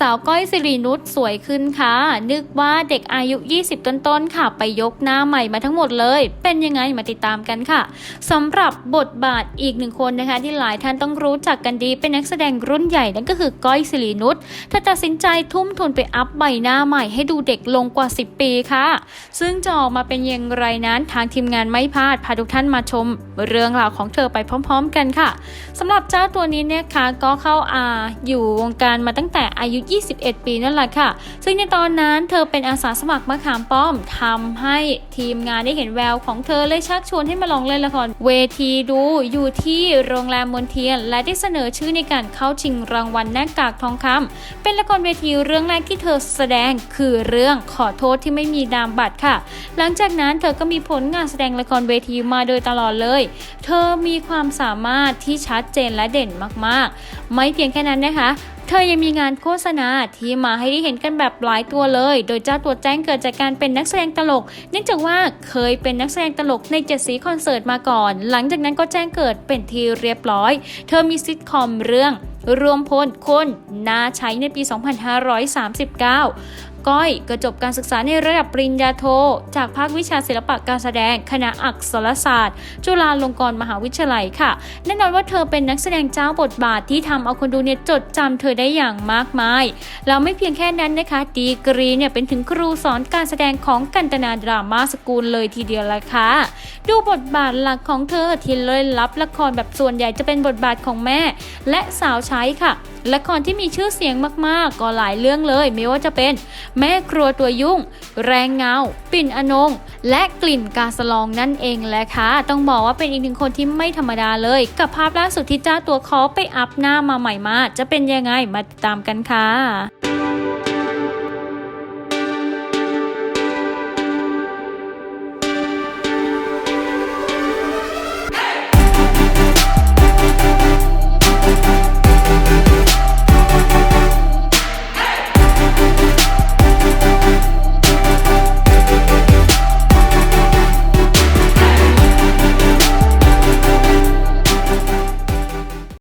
สาวก้อยสิรินุชสวยขึ้นค่ะ นึกว่าเด็กอายุ 20 ต้นๆค่ะ ไปยกหน้าใหม่มาทั้งหมดเลย เป็นยังไงมาติดตามกันค่ะสำหรับบทบาทอีกหนึ่งคนนะคะ ที่หลายท่านต้องรู้จักกันดีเป็นนักแสดงรุ่นใหญ่นั่นก็คือก้อยสิรินุชเธอตัดสินใจทุ่มทุนไปอัพใบหน้าใหม่ให้ดูเด็กลงกว่า 10 ปีค่ะ ซึ่งจะออกมาเป็นอย่างไรนั้นทางทีมงานไม่พลาดพาทุกท่านมาชม เรื่องราวของเธอไปพร้อม ๆ กันค่ะสำหรับเจ้าตัวนี้เนี่ยค่ะก็เข้าอาอยู่วงการมาตั้งแต่อายุ21 ปีนั่นแหละค่ะ ซึ่งในตอนนั้นเธอเป็นอาสาสมัครมะขามป้อมทำให้ทีมงานได้เห็นแววของเธอเลยชักชวนให้มาลองเล่นละครเวทีดูอยู่ที่โรงแรมมนเทียน และได้เสนอชื่อในการเข้าชิงรางวัลหน้ากากทองคำเป็นละครเวทีเรื่องแรกที่เธอแสดงคือเรื่องขอโทษที่ไม่มีนามบัตรค่ะ หลังจากนั้นเธอก็มีผลงานแสดงละครเวทีมาโดยตลอดเลย เธอมีความสามารถที่ชัดเจนและเด่นมากๆ ไม่เพียงแค่นั้นนะคะ เธอยังมีงานโฆษณาที่มาให้ได้เห็นกันแบบหลายตัวเลย โดยเจ้าตัวแจ้งเกิดจากการเป็นนักแสดงตลก เนื่องจากว่าเคยเป็นนักแสดงตลกในเจ็ดสีคอนเสิร์ตมาก่อน หลังจากนั้นก็แจ้งเกิดเป็นทีเรียบร้อย เธอมีซิทคอมเรื่องรวมพลคนนาใช้ในปี 2539 ก้อยก็จบการศึกษาในระดับปริญญาโท จากภาควิชาศิลปะการแสดง คณะอักษรศาสตร์ จุฬาลงกรณ์มหาวิทยาลัยค่ะแน่นอนว่าเธอเป็นนักแสดงเจ้าบทบาทที่ทำเอาคนดูเนี่ยจดจำเธอได้อย่างมากมายแล้วไม่เพียงแค่นั้นนะคะ ดีกรีเนี่ยเป็นถึงครูสอนการแสดงของกันตนาดราม่าสกูลเลยทีเดียวละค่ะ ดูบทบาทหลักของเธอที่เลยรับละครแบบส่วนใหญ่จะเป็นบทบาทของแม่ และสาวใช้ค่ะ ละครที่มีชื่อเสียงมากๆ ก็หลายเรื่องเลย ไม่ว่าจะเป็น แม่ครัวตัวยุ่ง แรงเงา ปิ่นอนง และกลิ่นกาสลองนั่นเองแหละค่ะ ต้องบอกว่าเป็นอีกหนึ่งคนที่ไม่ธรรมดาเลย กับภาพล่าสุดที่เจ้าตัวเขาไปอัพหน้ามาใหม่มาจะเป็นยังไงมาติดตามกันค่ะ